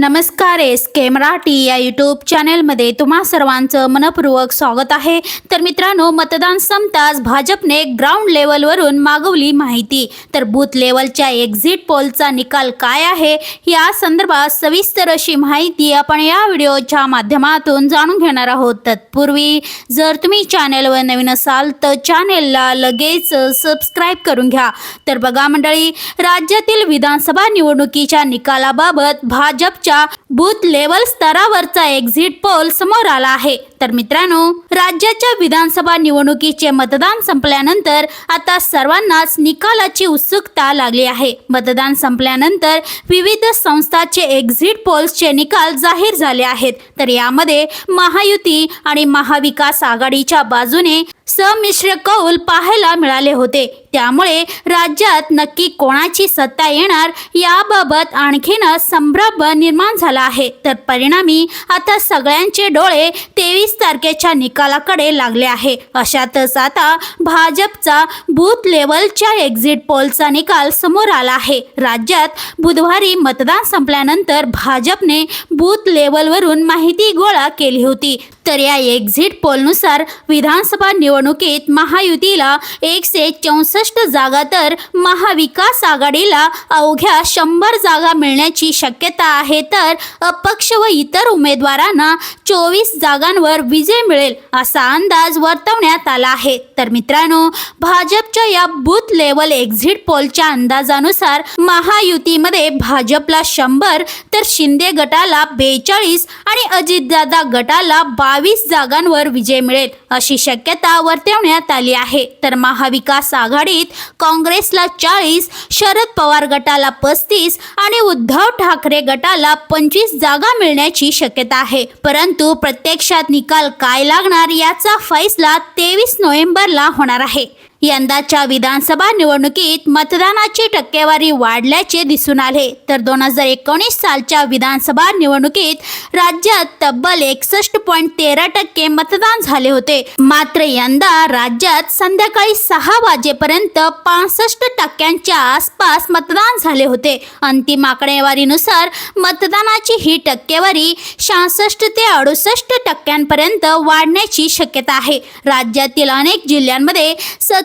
नमस्कार एस के मराठी या यूट्यूब चॅनेलमध्ये तुम्हा सर्वांचं मनपूर्वक स्वागत आहे. तर मित्रांनो मतदान संपताच भाजपने ग्राउंड लेवलवरून मागवली माहिती. तर बूथ लेवलच्या एक्झिट पोलचा निकाल काय आहे? या संदर्भात सविस्तर अशी माहिती आपण या व्हिडिओच्या माध्यमातून जाणून घेणार आहोत. तत्पूर्वी जर तुम्ही चॅनेलवर नवीन असाल तर चॅनेलला लगेच सबस्क्राईब करून घ्या. तर बघा मंडळी राज्यातील विधानसभा निवडणुकीच्या निकालाबाबत भाजपच्या बूथ लेवल स्तरावरचा एक्झिट पोल समोर आला आहे. तर मित्रांनो राज्याच्या विधानसभा निवडणुकीचे मतदान संपल्यानंतर आता सर्वांनाच निकालाची उत्सुकता लागली आहे. मतदान संपल्यानंतर विविध संस्थांचे एक्झिट पोल्सचे निकाल जाहीर झाले आहेत. तर यामध्ये महायुती आणि महाविकास आघाडीच्या बाजूने संमिश्र कौल पाहायला मिळाले होते. त्यामुळे राज्यात नक्की कोणाची सत्ता येणार याबाबत आणखीनच संभ्रम निर्माण झाला आहे. तर परिणामी आता सगळ्यांचे डोळे तेवीस तारखेच्या निकालाकडे लागले आहे. अशातच आता भाजपचा बूथ लेवलच्या एक्झिट पोलचा निकाल समोर आला आहे. राज्यात बुधवारी मतदान संपल्यानंतर भाजपने बूथ लेवलवरून माहिती गोळा केली होती. तर या एक्झिट पोलनुसार विधानसभा निवडणुकीत महायुतीला एकशे चौसष्ट जागा तर महाविकास आघाडीला अवघ्या शंभर जागा मिळण्याची शक्यता आहे. तर अपक्ष व इतर उमेदवारांना चोवीस जागांवर विजय मिळेल असा अंदाज वर्तवण्यात आला आहे. तर मित्रांनो भाजपच्या या बूथ लेवल एक्झिट पोलच्या अंदाजानुसार महायुतीमध्ये भाजपला शंभर तर शिंदे गटाला बेचाळीस आणि अजितदादा गटाला बावीस जागांवर विजय मिळेल अशी शक्यता वर्तवण्यात आली आहे. तर महाविकास आघाडीत काँग्रेसला चाळीस शरद पवार गटाला पस्तीस आणि उद्धव ठाकरे गटाला पंचवीस जागा मिळण्याची शक्यता आहे. परंतु प्रत्यक्षात निकाल काय लागणार याचा फैसला तेवीस नोव्हेंबरला होणार आहे. यंदाच्या विधानसभा निवडणुकीत मतदानाची टक्केवारी वाढल्याचे दिसून आले. तर दोन हजार एकोणीस सालच्या विधानसभा निवडणुकीत राज्यात तब्बल एकसष्ट पॉईंट तेरा टक्के मतदान झाले होते. मात्र यंदा राज्यात संध्याकाळी सहा वाजेपर्यंत पासष्ट टक्क्यांच्या आसपास मतदान झाले होते. अंतिम आकडेवारीनुसार मतदानाची ही टक्केवारी सहासष्ट ते अडुसष्ट टक्क्यांपर्यंत वाढण्याची शक्यता आहे. राज्यातील अनेक जिल्ह्यांमध्ये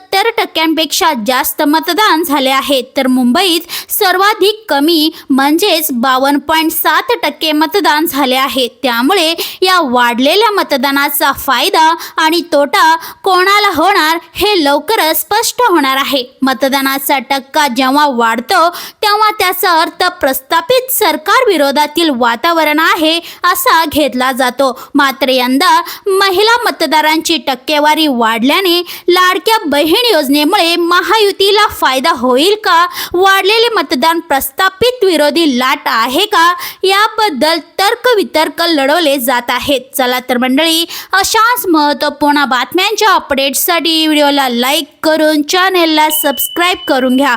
सत्तर टक्क्यांपेक्षा जास्त मतदान झाले आहे. तर मुंबईत सर्वाधिक कमी म्हणजेच बावन्न पॉईंट सात टक्के मतदान झाले आहे. त्यामुळे या वाढलेल्या मतदानाचा फायदा आणि तोटा कोणाला होणार हे लवकरच स्पष्ट होणार आहे. मतदानाचा टक्का जेव्हा वाढतो तेव्हा त्याचा अर्थ प्रस्थापित सरकार विरोधातील वातावरण आहे असा घेतला जातो. मात्र यंदा महिला मतदारांची टक्केवारी वाढल्याने लाडक्या बहीण योजनेमुळे महायुतीला फायदा होईल का? वाढलेले मतदान प्रस्थापित विरोधी लाट आहे का? याबद्दल तर्कवितर्क लढवले जात आहेत. चला तर मंडळी अशाच महत्त्वपूर्ण बातम्यांच्या अपडेट्ससाठी व्हिडिओला लाईक करून चॅनेलला सबस्क्राईब करून घ्या.